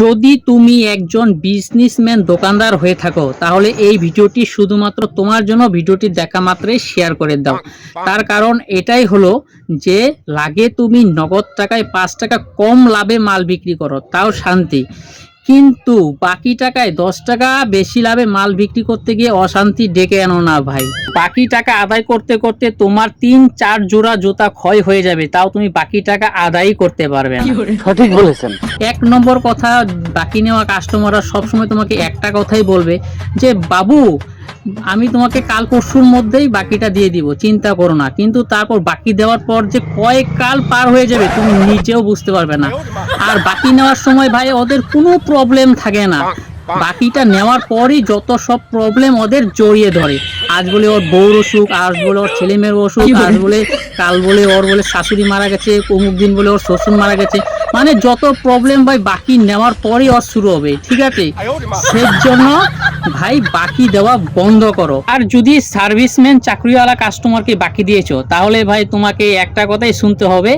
যদি তুমি একজন বিজনেসম্যান দোকানদার হয়ে থাকো তাহলে এই ভিডিওটি শুধুমাত্র তোমার জন্য ভিডিওটি দেখা মাত্রই শেয়ার করে দাও। তার কারণ এটাই হলো যে লাগে তুমি নগদ টাকায় পাঁচ টাকা কম লাভে মাল বিক্রি করো তাও শান্তি। কিন্তু বাকি টাকায় দশ টাকা বেশি লাভে মাল বিক্রি করতে গিয়ে অশান্তি ডেকে আনো না ভাই। বাকি টাকা আদায় করতে করতে তোমার তিন চার জোড়া জুতা ক্ষয় হয়ে যাবে তাও তুমি বাকি টাকা আদায়ই করতে পারবে না। সঠিক বলেছেন। এক নম্বর কথা বাকি নেওয়া কাস্টমাররা সবসময় তোমাকে একটা কথাই বলবে যে বাবু আমি তোমাকে কাল পরশুর মধ্যেই বাকিটা দিয়ে দিব চিন্তা করো না। কিন্তু তারপর বাকি দেওয়ার পর যে কয়েক কাল পার হয়ে যাবে তুমি নিজেও বুঝতে পারবে না। আর বাকি নেওয়ার সময় ভাই ওদের কোনো প্রবলেম থাকে না। বাকিটা নেওয়ার পরই যত সব প্রবলেম ওদের জড়িয়ে ধরে। আজ বলে ওর বউর অসুখ আজ বলে ওর ছেলে মেয়ের অসুখ আজ বলে? কাল বলে ওর বলে শাশুড়ি মারা গেছে অমুক দিন বলে ওর শ্বশুর মারা গেছে। মানে যত প্রবলেম ভাই বাকি নেওয়ার পরই ওর শুরু হবে ঠিক আছে? সেই জন্য ভাই বাকি দেওয়া বন্ধ করো আর যদি সার্ভিসম্যান চাকরিওয়ালা কাস্টমারকে বাকি দিয়েছো তাহলে ভাই তোমাকে একটা কথাই শুনতে হবে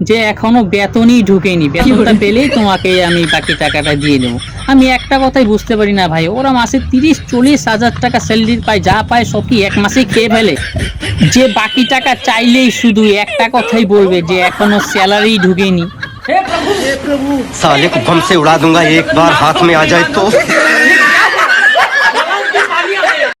যে এখনো বেতনই ঢুকেনি বেতনটা পেলেই তোমাকে আমি বাকি টাকাটা দিয়ে দেবো আমি একটা কথাই বুঝতে পারি না ভাই ওরা মাসে তিরিশ চল্লিশ হাজার টাকা স্যালারি পায় যা পায় সব কি এক মাসেই খেয়ে ফেলে যে বাকি টাকা চাইলেই শুধু একটা কথাই বলবে যে এখনো স্যালারি ঢুকেনি साले को बम से उड़ा दूंगा एक बार हाथ में आ जाए तो